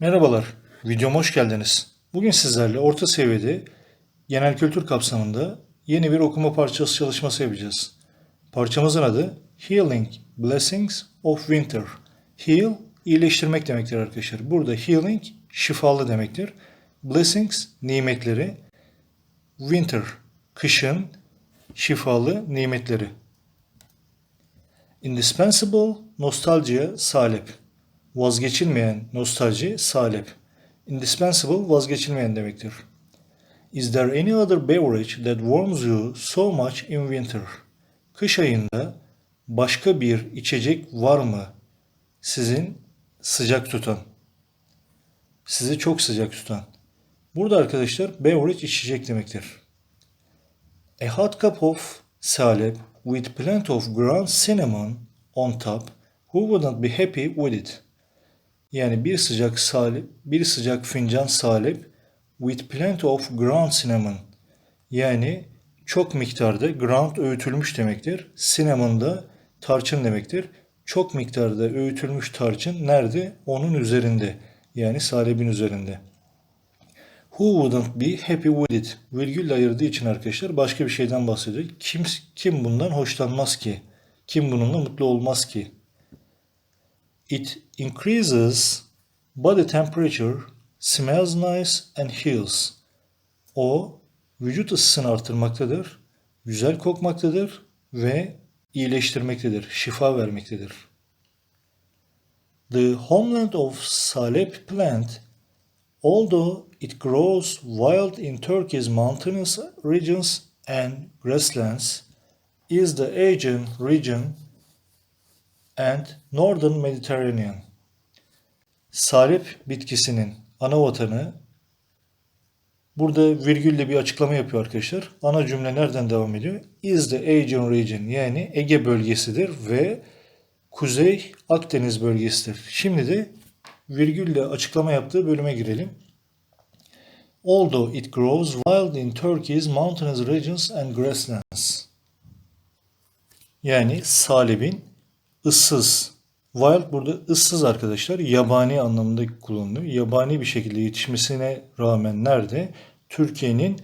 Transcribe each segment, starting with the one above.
Merhabalar, videoma hoş geldiniz. Bugün sizlerle orta seviyede genel kültür kapsamında yeni bir okuma parçası çalışması yapacağız. Parçamızın adı Healing Blessings of Winter. Heal, iyileştirmek demektir arkadaşlar. Burada healing, şifalı demektir. Blessings, nimetleri. Winter, kışın, şifalı nimetleri. Indispensable, nostaljiye salep. Vazgeçilmeyen, nostalji, salep. Indispensable, vazgeçilmeyen demektir. Is there any other beverage that warms you so much in winter? Kış ayında başka bir içecek var mı sizin sıcak tutan? Sizi çok sıcak tutan. Burada arkadaşlar beverage içecek demektir. A hot cup of salep with plenty of ground cinnamon on top. Who wouldn't be happy with it? Yani bir sıcak salep, bir sıcak fincan salep with plenty of ground cinnamon. Yani çok miktarda ground öğütülmüş demektir. Cinnamon da tarçın demektir. Çok miktarda öğütülmüş tarçın nerede? Onun üzerinde. Yani salebin üzerinde. Who wouldn't be happy with it? Virgülle ayırdığı için arkadaşlar başka bir şeyden bahsediyor. Kim, kim bundan hoşlanmaz ki? Kim bununla mutlu olmaz ki? It increases body temperature, smells nice and heals. O vücut ısısını artırmaktadır, güzel kokmaktadır ve iyileştirmektedir, şifa vermektedir. The homeland of Salep plant, although it grows wild in Turkey's mountainous regions and grasslands, is the Aegean region and Northern Mediterranean. Salep bitkisinin ana vatanı burada virgülle bir açıklama yapıyor arkadaşlar. Ana cümle nereden devam ediyor? Is the Aegean region yani Ege bölgesidir ve Kuzey Akdeniz bölgesidir. Şimdi de virgülle açıklama yaptığı bölüme girelim. Although it grows wild in Turkey's mountainous regions and grasslands. Yani salebin ıssız. Wild burada ıssız arkadaşlar. Yabani anlamında kullanılıyor. Yabani bir şekilde yetişmesine rağmen nerede? Türkiye'nin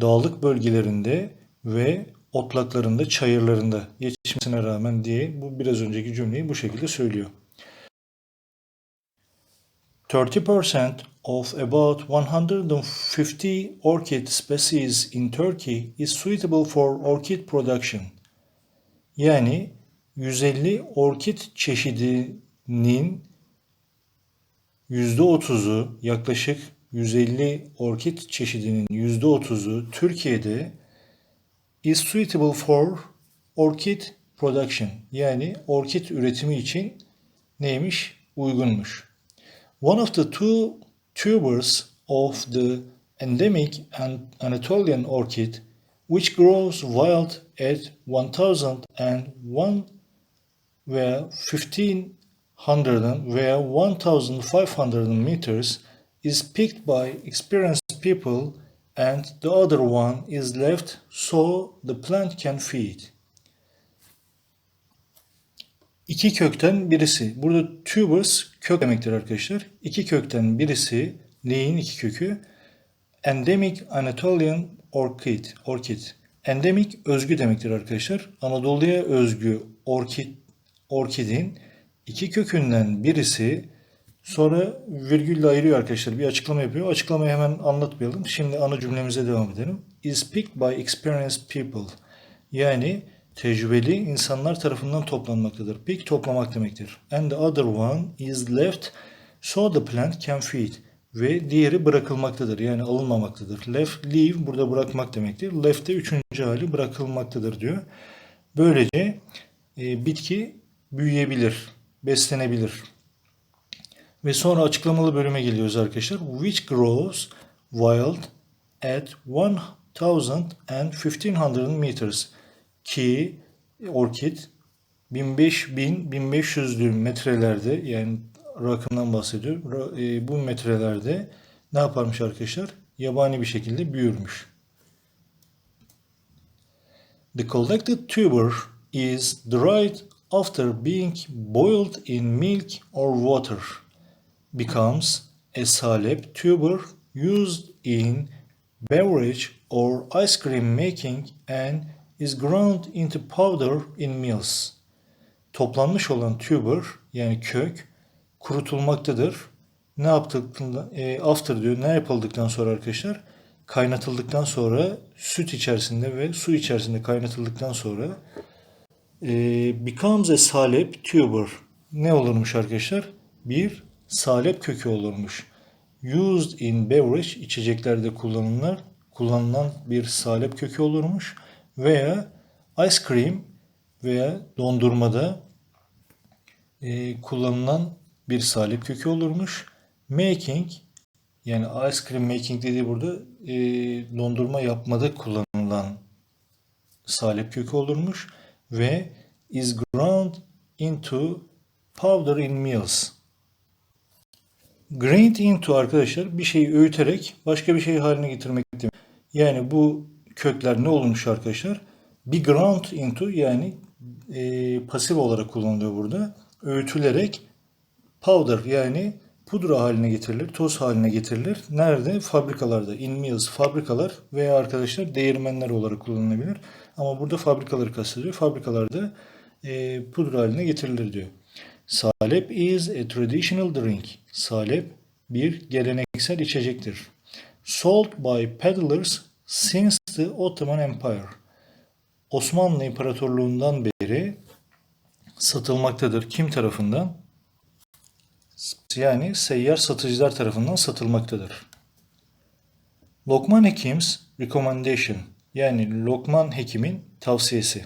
dağlık bölgelerinde ve otlaklarında, çayırlarında yetişmesine rağmen diye bu biraz önceki cümleyi bu şekilde söylüyor. 30% of about 150 orchid species in Turkey is suitable for orchid production. Yani 150 orkid çeşidinin %30'u yaklaşık 150 orkid çeşidinin %30'u Türkiye'de is suitable for orchid production yani orkid üretimi için neymiş? Uygunmuş. One of the two tubers of the endemic Anatolian orchid which grows wild at 1001 ve 1500 ve 1500 meters is picked by experienced people and the other one is left so the plant can feed. İki kökten birisi. Burada tubers kök demektir arkadaşlar. İki kökten birisi neyin iki kökü? Endemic Anatolian Orchid. Orchid. Endemik özgü demektir arkadaşlar. Anadolu'ya özgü orkid, orkidin iki kökünden birisi sonra virgülle ayırıyor arkadaşlar. Bir açıklama yapıyor. Açıklamayı hemen anlatmayalım. Şimdi ana cümlemize devam edelim. Is picked by experienced people. Yani tecrübeli insanlar tarafından toplanmaktadır. Pick toplamak demektir. And the other one is left so the plant can feed ve diğeri bırakılmaktadır. Yani alınmamaktadır. Left, leave burada bırakmak demektir. Left de üçüncü hali bırakılmaktadır diyor. Böylece e, bitki büyüyebilir, beslenebilir. Ve sonra açıklamalı bölüme geliyoruz arkadaşlar. Which grows wild at 1000 and 1500 meters. Ki orkid 1500-1500'lü metrelerde yani rakımdan bahsediyor. E, bu metrelerde ne yaparmış arkadaşlar? Yabani bir şekilde büyürmüş. The collected tuber is dried after being boiled in milk or water. Becomes a salep tuber used in beverage or ice cream making and is ground into powder in mills. Toplanmış olan tuber yani kök kurutulmaktadır. Ne yaptıktan e, after diyor ne yapıldıktan sonra arkadaşlar kaynatıldıktan sonra süt içerisinde ve su içerisinde kaynatıldıktan sonra e, becomes a salep tuber. Ne olurmuş arkadaşlar? Bir salep kökü olurmuş. Used in beverage içeceklerde kullanılan kullanılan bir salep kökü olurmuş veya ice cream veya dondurmada e, kullanılan bir salep kökü olurmuş. Making yani ice cream making dediği burada e, dondurma yapmada kullanılan salep kökü olurmuş ve is ground into powder in mills. Grind into arkadaşlar bir şeyi öğüterek başka bir şey haline getirmek demek. Yani bu kökler ne olmuş arkadaşlar? Bir ground into yani e, pasif olarak kullanılıyor burada. Öğütülerek powder yani pudra haline getirilir, toz haline getirilir. Nerede? Fabrikalarda, in mills, fabrikalar veya arkadaşlar değirmenler olarak kullanılabilir. Ama burada fabrikaları kastediyor. Fabrikalarda e, pudra haline getirilir diyor. Salep is a traditional drink. Salep bir geleneksel içecektir. Sold by peddlers since the Ottoman Empire. Osmanlı İmparatorluğundan beri satılmaktadır. Kim tarafından? Yani seyyar satıcılar tarafından satılmaktadır. Lokman Hekim's recommendation yani Lokman Hekim'in tavsiyesi.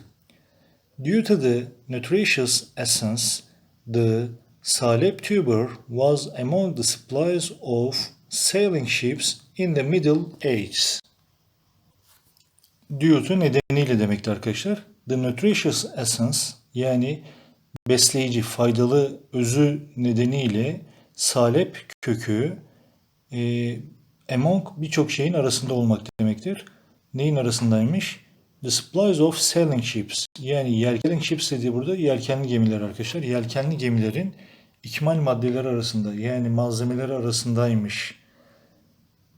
Due to the nutritious essence, the salep tuber was among the supplies of sailing ships in the Middle Ages. Due to nedeniyle demekti arkadaşlar. The nutritious essence yani besleyici, faydalı özü nedeniyle salep kökü e, among birçok şeyin arasında olmak demektir. Neyin arasındaymış? The supplies of sailing ships. Yani yelkenli ships dediği burada yelkenli gemiler arkadaşlar. Yelkenli gemilerin ikmal maddeleri arasında yani malzemeleri arasındaymış.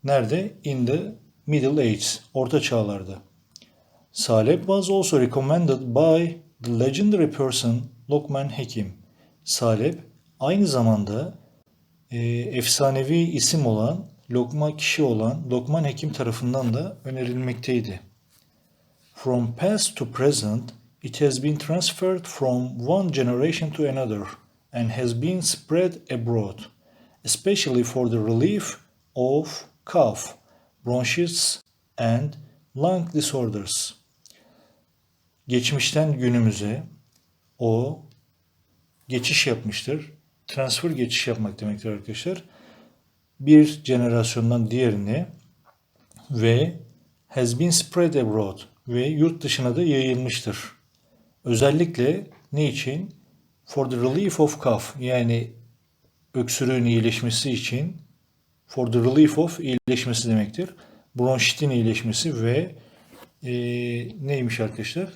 Nerede? In the Middle Ages. Orta çağlarda. Salep was also recommended by the legendary person Lokman Hekim. Salep aynı zamanda e, efsanevi isim olan, lokma kişi olan Lokman Hekim tarafından da önerilmekteydi. From past to present, it has been transferred from one generation to another and has been spread abroad, especially for the relief of cough, bronchitis and lung disorders. Geçmişten günümüze o geçiş yapmıştır. Transfer geçiş yapmak demektir arkadaşlar. Bir jenerasyondan diğerine ve has been spread abroad ve yurt dışına da yayılmıştır. Özellikle ne için? For the relief of cough yani öksürüğün iyileşmesi için for the relief of iyileşmesi demektir. Bronşitin iyileşmesi ve e, neymiş arkadaşlar?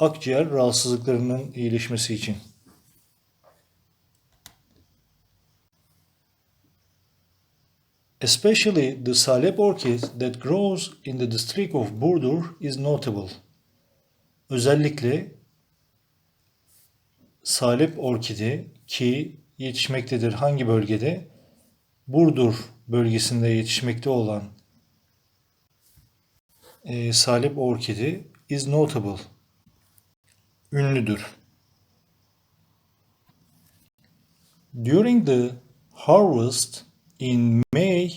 Akciğer rahatsızlıklarının iyileşmesi için. Especially the Salep orchid that grows in the district of Burdur is notable. Özellikle Salep orkidi ki yetişmektedir hangi bölgede? Burdur bölgesinde yetişmekte olan e, Salep orkidi is notable. Ünlüdür. During the harvest In May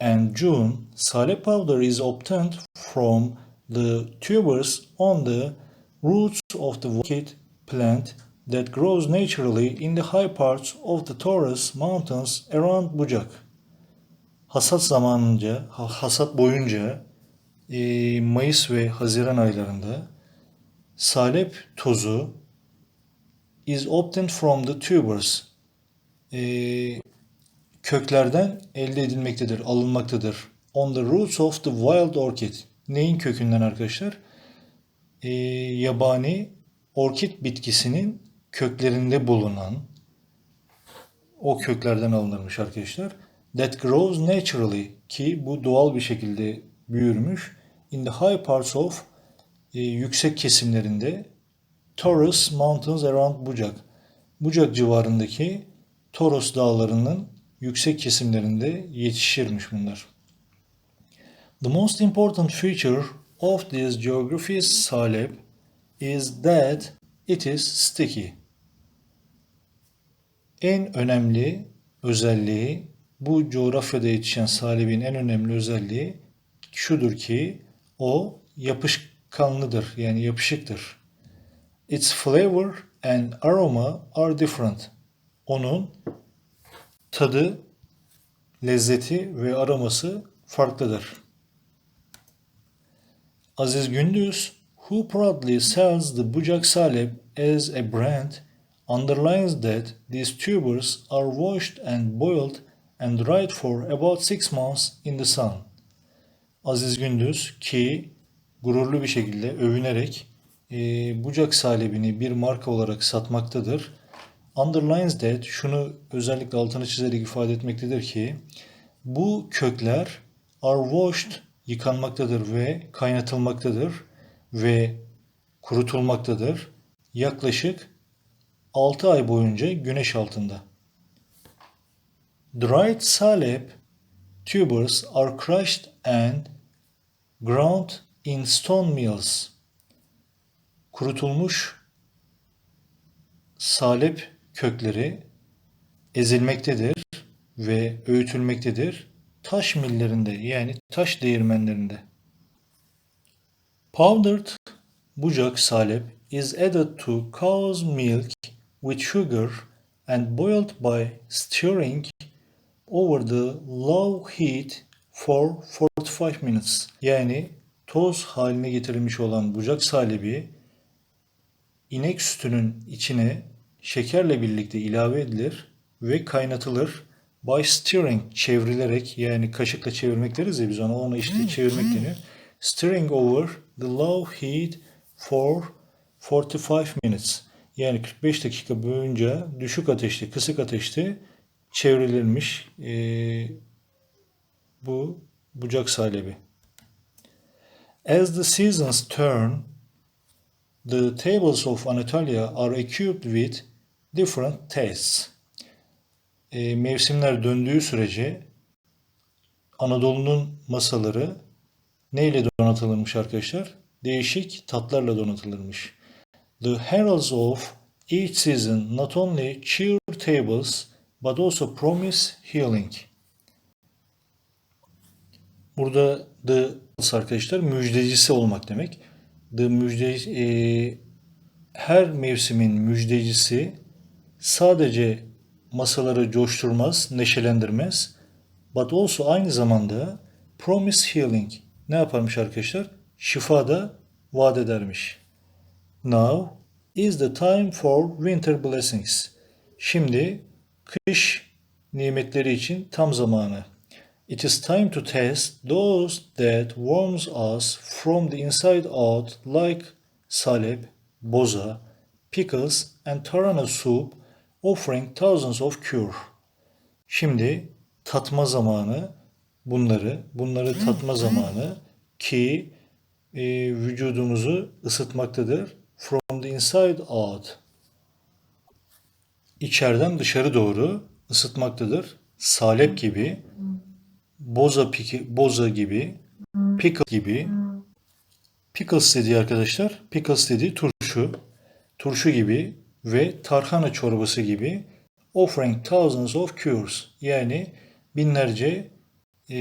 and June, salep powder is obtained from the tubers on the roots of the orchid plant that grows naturally in the high parts of the Taurus Mountains around Bucak. Hasat zamanınca, hasat boyunca e, Mayıs ve Haziran aylarında salep tozu is obtained from the tubers. E, köklerden elde edilmektedir, alınmaktadır. On the roots of the wild orchid. Neyin kökünden arkadaşlar? Ee, yabani orkid bitkisinin köklerinde bulunan o köklerden alınırmış arkadaşlar. that grows naturally ki bu doğal bir şekilde büyürmüş in the high parts of e, yüksek kesimlerinde Taurus Mountains around Bucak. Bucak civarındaki Toros dağlarının yüksek kesimlerinde yetişirmiş bunlar. The most important feature of this geography salep is that it is sticky. En önemli özelliği bu coğrafyada yetişen salebin en önemli özelliği şudur ki o yapışkanlıdır yani yapışıktır. Its flavor and aroma are different. Onun tadı, lezzeti ve aroması farklıdır. Aziz Gündüz, who proudly sells the Bucak Salep as a brand, underlines that these tubers are washed and boiled and dried for about six months in the sun. Aziz Gündüz ki gururlu bir şekilde övünerek e, Bucak Salebini bir marka olarak satmaktadır. Underlines that şunu özellikle altını çizerek ifade etmektedir ki bu kökler are washed yıkanmaktadır ve kaynatılmaktadır ve kurutulmaktadır. Yaklaşık 6 ay boyunca güneş altında. Dried salep tubers are crushed and ground in stone mills. Kurutulmuş salep kökleri ezilmektedir ve öğütülmektedir taş millerinde yani taş değirmenlerinde. Powdered bucak salep is added to cow's milk with sugar and boiled by stirring over the low heat for 45 minutes. Yani toz haline getirilmiş olan bucak salebi inek sütünün içine şekerle birlikte ilave edilir ve kaynatılır. By stirring çevrilerek yani kaşıkla çevirmek deriz ya biz ona onu işte çevirmek deniyor. Stirring over the low heat for 45 minutes. Yani 45 dakika boyunca düşük ateşte, kısık ateşte çevrilirmiş ee, bu bucak salebi. As the seasons turn, the tables of Anatolia are equipped with different tastes. E, mevsimler döndüğü sürece Anadolu'nun masaları neyle donatılırmış arkadaşlar? Değişik tatlarla donatılırmış. The heralds of each season not only cheer tables but also promise healing. Burada the arkadaşlar müjdecisi olmak demek. The müjde e, her mevsimin müjdecisi sadece masaları coşturmaz, neşelendirmez. But also aynı zamanda promise healing ne yaparmış arkadaşlar? Şifa da vaat edermiş. Now is the time for winter blessings. Şimdi kış nimetleri için tam zamanı. It is time to test those that warms us from the inside out like salep, boza, pickles and tarhana soup offering thousands of cure. Şimdi tatma zamanı bunları, bunları tatma zamanı ki e, vücudumuzu ısıtmaktadır. From the inside out. İçeriden dışarı doğru ısıtmaktadır. Salep gibi, boza piki, boza gibi, pickle gibi. Pickles dediği arkadaşlar, pickles dediği turşu. Turşu gibi ve tarhana çorbası gibi offering thousands of cures yani binlerce e,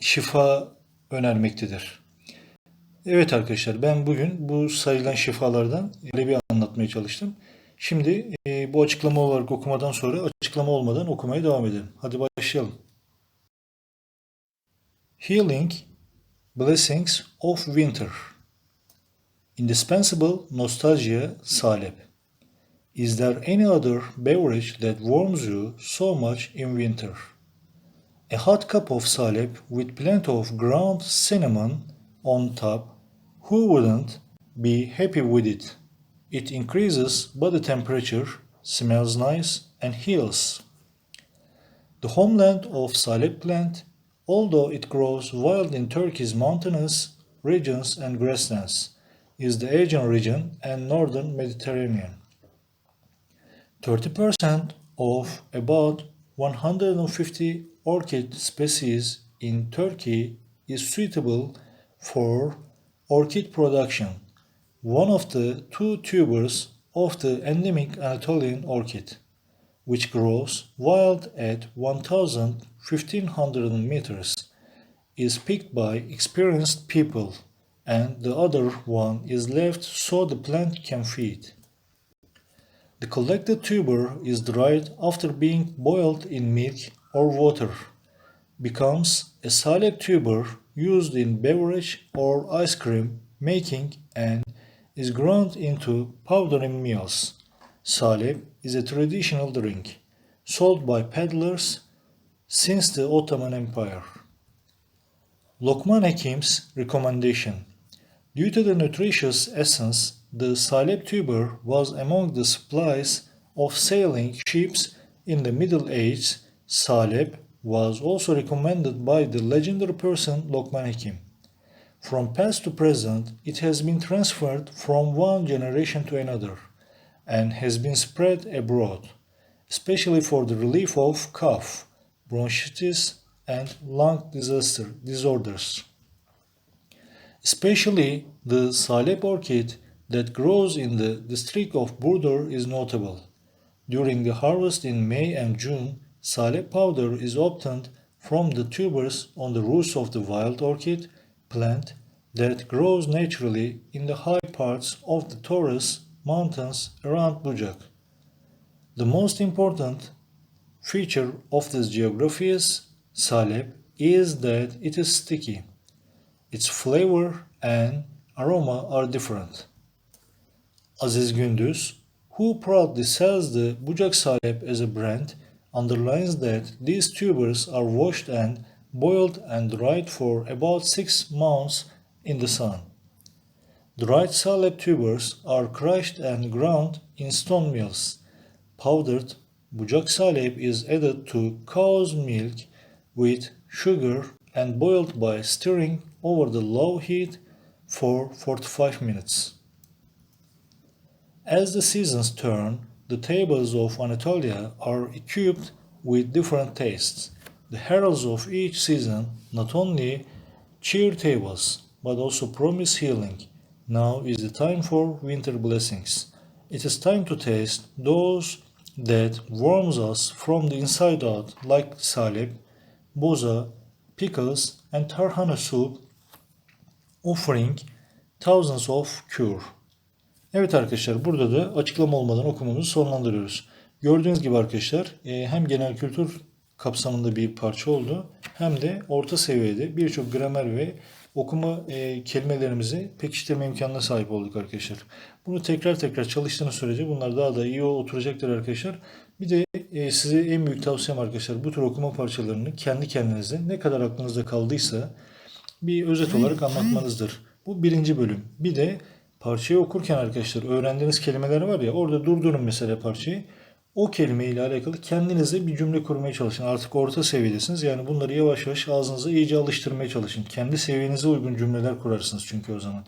şifa önermektedir. Evet arkadaşlar ben bugün bu sayılan şifalardan bir anlatmaya çalıştım. Şimdi e, bu açıklama olarak okumadan sonra açıklama olmadan okumaya devam edelim. Hadi başlayalım. Healing Blessings of Winter Indispensable Nostalgia Salep Is there any other beverage that warms you so much in winter? A hot cup of salep with plenty of ground cinnamon on top, who wouldn't be happy with it? It increases body temperature, smells nice, and heals. The homeland of salep plant, although it grows wild in Turkey's mountainous regions and grasslands, is the Aegean region and northern Mediterranean. 30% of about 150 orchid species in Turkey is suitable for orchid production, one of the two tubers of the endemic Anatolian orchid, which grows wild at 1500 meters, is picked by experienced people, and the other one is left so the plant can feed. The collected tuber is dried after being boiled in milk or water, becomes a solid tuber used in beverage or ice cream making and is ground into powder in meals. Salep is a traditional drink sold by peddlers since the Ottoman Empire. Lokman Hekim's recommendation Due to the nutritious essence, the salep tuber was among the supplies of sailing ships in the Middle Ages. Salep was also recommended by the legendary person Lokman Hekim. From past to present, it has been transferred from one generation to another and has been spread abroad, especially for the relief of cough, bronchitis, and lung disaster, disorders. Especially the Salep orchid that grows in the district of Burdur is notable. During the harvest in May and June, Salep powder is obtained from the tubers on the roots of the wild orchid plant that grows naturally in the high parts of the Taurus mountains around Bucak. The most important feature of this geography is Salep is that it is sticky. Its flavor and aroma are different. Aziz Gündüz, who proudly sells the Bucak Salep as a brand, underlines that these tubers are washed and boiled and dried for about six months in the sun. Dried salep tubers are crushed and ground in stone mills. Powdered bucak salep is added to cow's milk with sugar and boiled by stirring over the low heat for 45 minutes. As the seasons turn, the tables of Anatolia are equipped with different tastes. The heralds of each season not only cheer tables but also promise healing. Now is the time for winter blessings. It is time to taste those that warms us from the inside out like salep, boza, pickles and tarhana soup offering thousands of cure. Evet arkadaşlar burada da açıklama olmadan okumamızı sonlandırıyoruz. Gördüğünüz gibi arkadaşlar e, hem genel kültür kapsamında bir parça oldu hem de orta seviyede birçok gramer ve okuma e, kelimelerimizi pekiştirme imkanına sahip olduk arkadaşlar. Bunu tekrar tekrar çalıştığınız sürece bunlar daha da iyi oturacaktır arkadaşlar. Bir de e, size en büyük tavsiyem arkadaşlar bu tür okuma parçalarını kendi kendinize ne kadar aklınızda kaldıysa bir özet olarak anlatmanızdır. Bu birinci bölüm. Bir de parçayı okurken arkadaşlar öğrendiğiniz kelimeler var ya orada durdurun mesela parçayı. O kelime ile alakalı kendinize bir cümle kurmaya çalışın. Artık orta seviyedesiniz. Yani bunları yavaş yavaş ağzınıza iyice alıştırmaya çalışın. Kendi seviyenize uygun cümleler kurarsınız çünkü o zaman.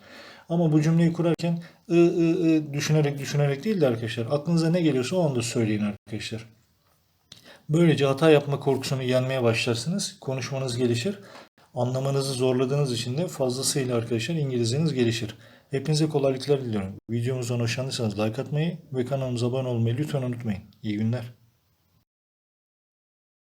Ama bu cümleyi kurarken ı ı ı düşünerek düşünerek değil de arkadaşlar aklınıza ne geliyorsa o anda söyleyin arkadaşlar. Böylece hata yapma korkusunu yenmeye başlarsınız. Konuşmanız gelişir. Anlamanızı zorladığınız için de fazlasıyla arkadaşlar İngilizceniz gelişir. Hepinize kolaylıklar diliyorum. Videomuzdan hoşlandıysanız like atmayı ve kanalımıza abone olmayı lütfen unutmayın. İyi günler.